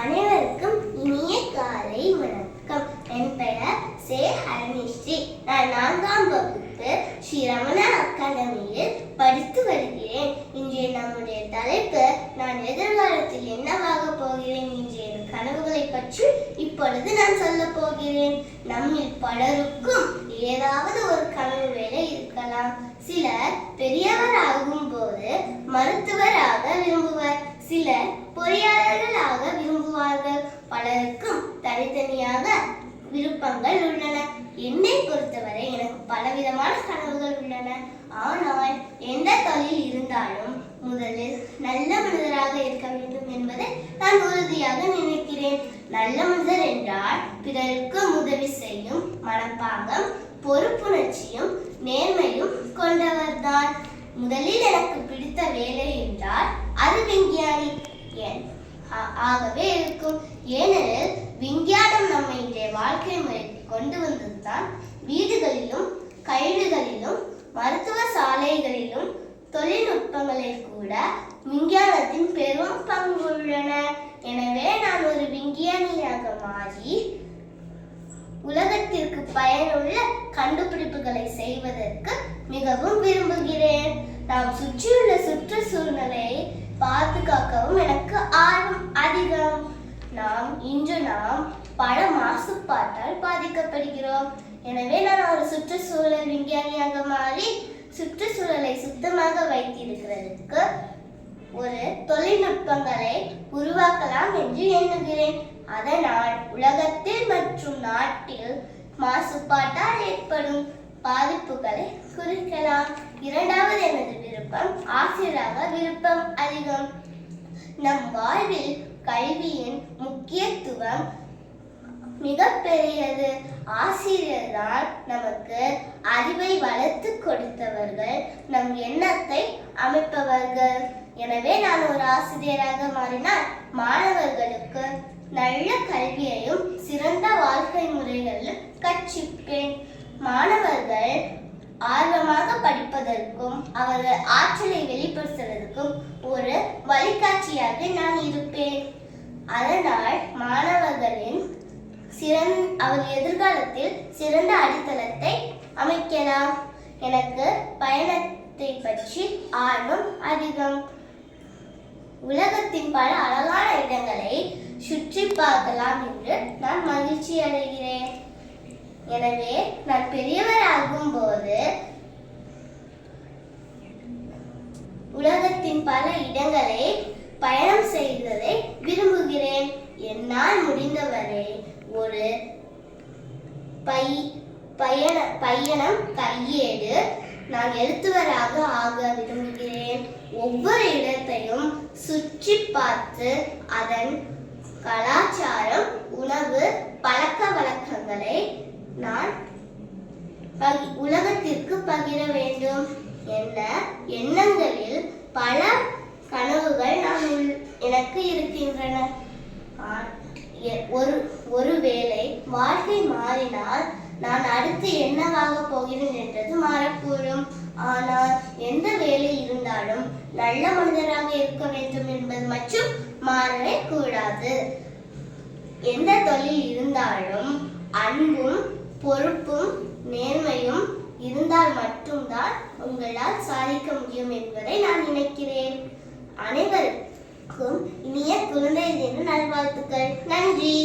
அனைவருக்கும் இனிய காலை வணக்கம். என் பெயர் சே ஹரணிஸ்ரீ. நான் நான்காம் வகுப்பு ஸ்ரீ ரமணா அகாடமியில் படித்து வருகிறேன். இன்றைய நம்முடைய தலைப்பு நான் எதிர்காலத்தில் என்னவாக போகிறேன் என்ற கனவுகளை பற்றி இப்பொழுது நான் சொல்ல போகிறேன். நம்மில் பலருக்கும் ஏதாவது ஒரு கனவு வேலை இருக்கலாம். சிலர் பெரியவர் ஆகும் போது மருத்துவராக விரும்புவர். சிலர் பொறியாளர்களாக விரும்புவார்கள் பலருக்கும் தனித்தனியாக விருப்பங்கள் உள்ளன. என்னை பொறுத்தவரை எனக்கு பலவிதமான கனவுகள் உள்ளன. ஆனால் எந்த தொழில் இருந்தாலும் முதலில் நல்ல மனிதராக இருக்க வேண்டும் என்பதை நான் உறுதியாக நினைக்கிறேன். நல்ல மனிதர் என்றால் பிறருக்கு உதவி செய்யும் மனப்பாகம் பொறுப்புணர்ச்சியும் நேர்மையும் கொண்டவர்தான். முதலில் எனக்கு பிடித்த வேலை என்றால் அது விஞ்ஞானி ஏன்? ஆகவே இருக்கும். ஏனெனில் விஞ்ஞானம் நம்மை இன்றைய வாழ்க்கை முறைக்கு கொண்டு வந்ததுதான் வீடுகளிலும் கழிவுகளிலும் மருத்துவ சாலைகளிலும் தொழில்நுட்பங்களில் கூட விஞ்ஞானத்தின் பெரும் பங்கு உள்ளன. எனவே நான் ஒரு விஞ்ஞானியாக மாறி உலகத்திற்கு பயனுள்ள கண்டுபிடிப்புகளை செய்வதற்கு மிகவும் விரும்புகிறேன். நாம் சுற்றியுள்ள சுற்றுச்சூழ்நிலையை பாதுகாக்கவும் எனக்கு ஆர்வம் அதிகம். நாம் இன்று நாம் பல மாசுபாட்டால் பாதிக்கப்படுகிறோம். எனவே நான் ஒரு சுற்றுச்சூழல் விஞ்ஞானியாக மாறி சுற்றுச்சூழலை சுத்தமாக வைத்திருக்கிறதுக்கு ஒரு தொழில்நுட்பங்களை உருவாக்கலாம் என்று எண்ணுகிறேன். அதனால் உலகத்தில் மற்றும் நாட்டில் மாசுபாட்டால் ஏற்படும் பாதிப்புகளை குறிக்கலாம். இரண்டாவது எனது விருப்பம் ஆசிரியராக விருப்பம் அதிகம். நம் வாழ்வில் கல்வியின் முக்கியத்துவம் மிகப்பெரியது. ஆசிரியர் தான் நமக்கு அறிவை வளர்த்து கொடுத்தவர்கள் நம் எண்ணத்தை அமைப்பவர்கள். எனவே நான் ஒரு ஆசிரியராக மாறினால் மாணவர்களுக்கு நல்ல கல்வியையும் சிறந்த வாழ்க்கை முறைகளிலும் கற்பிப்பேன். மாணவர்கள் ஆர்வமாக படிப்பதற்கும் அவர்கள் ஆற்றலை வெளிப்படுத்துவதற்கும் ஒரு வழிகாட்டியாக நான் இருப்பேன். அதனால் மாணவர்களின் சிறந் அவர் எதிர்காலத்தில் சிறந்த அடித்தளத்தை அமைக்கலாம். எனக்கு பயணத்தை பற்றி ஆர்வம் அதிகம். உலகத்தின் பல அழகான இடங்களை சுற்றி பார்க்கலாம் என்று நான் மகிழ்ச்சி அடைகிறேன் எனவே நான் பெரியவர் போது உலகத்தின் பல இடங்களை பயணம் செய்வதை விரும்புகிறேன். என்னால் முடிந்தவரை ஒரு பை பயண பயணம் கையேடு நான் எழுத்துவராக ஆக விரும்புகிறேன். ஒவ்வொரு இடத்தையும் சுற்றி பார்த்து அதன் கலாச்சாரம் உணவு என்ற எண்ணங்களில் பல கனவுகள் நான் உள்- எனக்கு இருக்கின்றன. எ- ஒரு ஒருவேளை வாழ்க்கை மாறினால் நான் அடுத்து என்னவாக போகிறேன் என்றது மாறக்கூடும். ஆனால் எந்த வேலை இருந்தாலும் நல்ல மனிதராக இருக்க வேண்டும் என்பது மட்டும் மாறவே கூடாது. எந்த தொழில் இருந்தாலும் அன்பும் பொறுப்பும் நேர்மையும் இருந்தால் மட்டும்தான் உங்களால் சாதிக்க முடியும் என்பதை நான் நினைக்கிறேன். அனைவருக்கும் இனிய குழந்தை தின நல்வாழ்த்துக்கள். நன்றி.